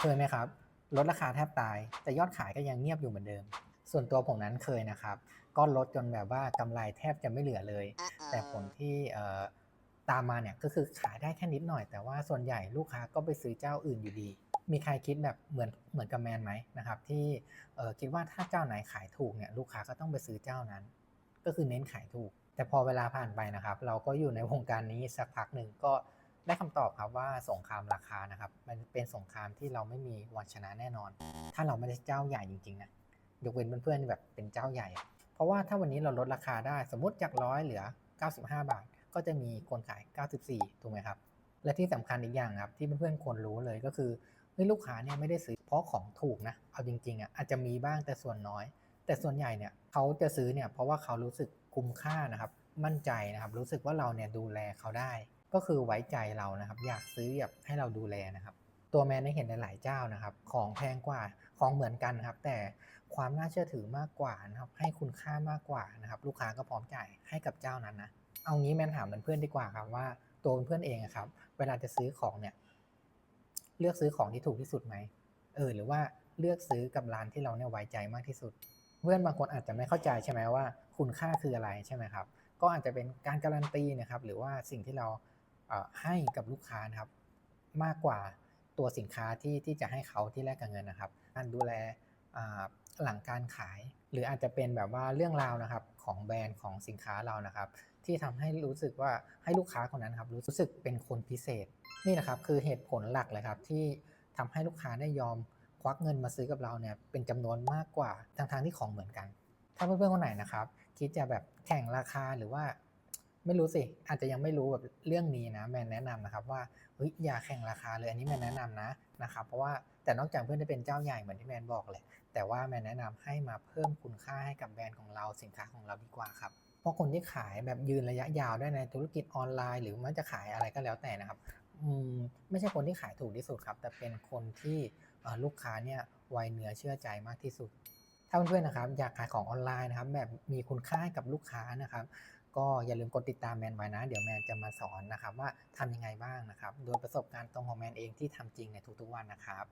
เคยไหมครับ ลดราคาแทบตาย แต่ยอดขายก็ยังเงียบอยู่เหมือนเดิม ส่วนตัวผมนั้นเคยนะครับ ก็ลดจนแบบว่ากำไรแทบจะไม่เหลือเลย แต่ผลที่เอ่อตามมาเนี่ยก็คือขายได้แค่นิดหน่อย แต่ว่าส่วนใหญ่ลูกค้าก็ไปซื้อเจ้าอื่นอยู่ดี มีใครคิดแบบเหมือนเหมือนกับแมนไหมนะครับ ที่เอ่อคิดว่าถ้าเจ้าไหนขายถูกเนี่ยลูกค้าก็ต้องไปซื้อเจ้านั้น ก็คือเน้นขายถูก แต่พอเวลาผ่านไปนะครับ เราก็อยู่ในวงการนี้สักพักหนึ่งก็ ได้คำตอบครับว่าสงครามราคานะครับ มันเป็นสงครามที่เราไม่มีวันชนะแน่นอน ถ้าเราไม่ได้เจ้าใหญ่จริงๆนะยกเว้นเพื่อนๆแบบเป็นเจ้าใหญ่ เพราะว่าถ้าวันนี้เราลดราคาได้สมมติจากร้อยเหลือ 95 บาท ก็จะมีคนขาย 94 ถูกไหมครับ และที่สำคัญอีกอย่างครับที่เพื่อนๆควรรู้เลยก็คือลูกค้าเนี่ยไม่ได้ซื้อเพราะของถูกนะเอาจริงๆอะอาจจะมีบ้างแต่ส่วนน้อย แต่ส่วนใหญ่เนี่ยเขาจะซื้อเนี่ยเพราะว่าเขารู้สึกคุ้มค่านะครับ มั่นใจนะครับ รู้สึกว่าเราเนี่ยดูแลเขาได้ ก็คือไว้ใจเรานะครับ อยากซื้ออยากให้เราดูแลนะครับ ตัวแมนได้เห็นหลายๆเจ้านะครับ ของแพงกว่าของเหมือนกันครับ แต่ความน่าเชื่อถือมากกว่านะครับ ให้คุณค่ามากกว่านะครับ ลูกค้าก็พร้อมจ่ายให้กับเจ้านั้นนะเอางี้แมนถามเพื่อนๆดีกว่าครับว่าตัวเพื่อนเองอะครับ เวลาจะซื้อของเนี่ย เลือกซื้อของที่ถูกที่สุดไหมเออหรือว่าเลือกซื้อกับร้านที่เราเนี่ยไว้ใจมากที่สุด เพื่อนบางคนอาจจะไม่เข้าใจใช่ไหมว่า คุณค่าคืออะไรใช่ไหมครับ ก็อาจจะเป็นการการันตีนะครับ หรือว่าสิ่งที่เรา ให้กับลูกค้านะครับมากกว่าตัวสินค้าที่ที่จะให้เขาที่แลกกับเงินนะครับการดูแลหลังการขาย หรืออาจจะเป็นแบบว่าเรื่องราวนะครับของแบรนด์ของสินค้าเรานะครับ ที่ทำให้รู้สึกว่าให้ลูกค้าคนนั้นครับรู้สึกเป็นคนพิเศษ นี่นะครับคือเหตุผลหลักเลยครับที่ทำให้ลูกค้าได้ยอมควักเงินมาซื้อกับเราเนี่ยเป็นจำนวนมากกว่าทั้งที่ของเหมือนกัน ถ้าเพื่อนๆคนไหนนะครับ คิดจะแบบแข่งราคาหรือว่า ไม่รู้สิ อาจจะยังไม่รู้แบบเรื่องนี้นะแมนแนะนำนะครับว่าเฮ้ยอย่าแข่งราคาเลยอันนี้แมนแนะนำนะนะครับเพราะว่าแต่นอกจากเพื่อนจะเป็นเจ้าใหญ่เหมือนที่แมนบอกเลยแต่ว่าแมนแนะนำให้มาเพิ่มคุณค่าให้กับแบรนด์ของเราสินค้าของเราดีกว่าครับเพราะคนที่ขายแบบยืนระยะยาวได้ในธุรกิจออนไลน์ หรือมันจะขายอะไรก็แล้วแต่นะครับอืมไม่ใช่คนที่ขายถูกที่สุดครับ แต่เป็นคนที่ลูกค้าเนี่ยไวเนื้อเชื่อใจมากที่สุด ถ้าเพื่อนๆนะครับอยากขายของออนไลน์นะครับแบบมีคุณค่าให้กับลูกค้านะครับ ก็อย่าลืมกดติดตามแมนไว้นะ เดี๋ยวแมนจะมาสอนนะครับว่าทำยังไงบ้างนะครับ โดยประสบการณ์ตรงของแมนเองที่ทำจริงในทุกๆวันนะครับ